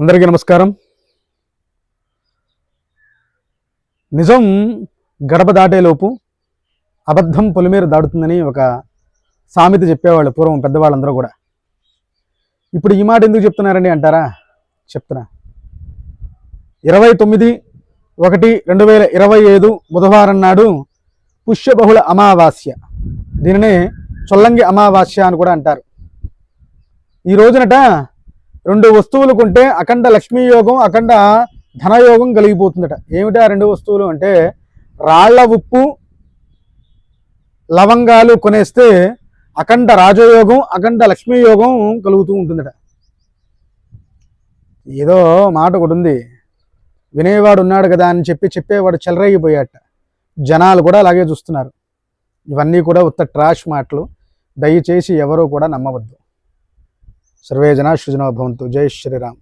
అందరికీ నమస్కారం. నిజం గడప దాటేలోపు అబద్ధం పొలిమేర దాడుతుందని ఒక సామెత చెప్పేవాళ్ళు పూర్వం పెద్దవాళ్ళందరూ కూడా. ఇప్పుడు ఈ మాట ఎందుకు చెప్తున్నారండి అంటారా? చెప్తున్నా. ఇరవై తొమ్మిది ఒకటి రెండు వేల ఇరవై ఐదు బుధవారం నాడు పుష్యబహుళ అమావాస్య. దీనినే చొల్లంగి అమావాస్య అని కూడా అంటారు. ఈ రోజునట రెండు వస్తువులు కొంటే అఖండ లక్ష్మీ యోగం అఖండ ధనయోగం కలిగిపోతుందట. ఏమిటా రెండు వస్తువులు అంటే రాళ్ళ ఉప్పు లవంగాలు కొనేస్తే అఖండ రాజయోగం అఖండ లక్ష్మీ యోగం కలుగుతూ ఉంటుందట. ఏదో మాట ఒకటి ఉంది. వినేవాడు ఉన్నాడు కదా అని చెప్పి చెప్పేవాడు చెలరేగిపోయాట. జనాలు కూడా అలాగే చూస్తున్నారు. ఇవన్నీ కూడా ఉత్త ట్రాష్ మాటలు. దయచేసి ఎవరూ కూడా నమ్మవద్దు. సర్వే జనా భవంతు. జై శ్రీరామ్.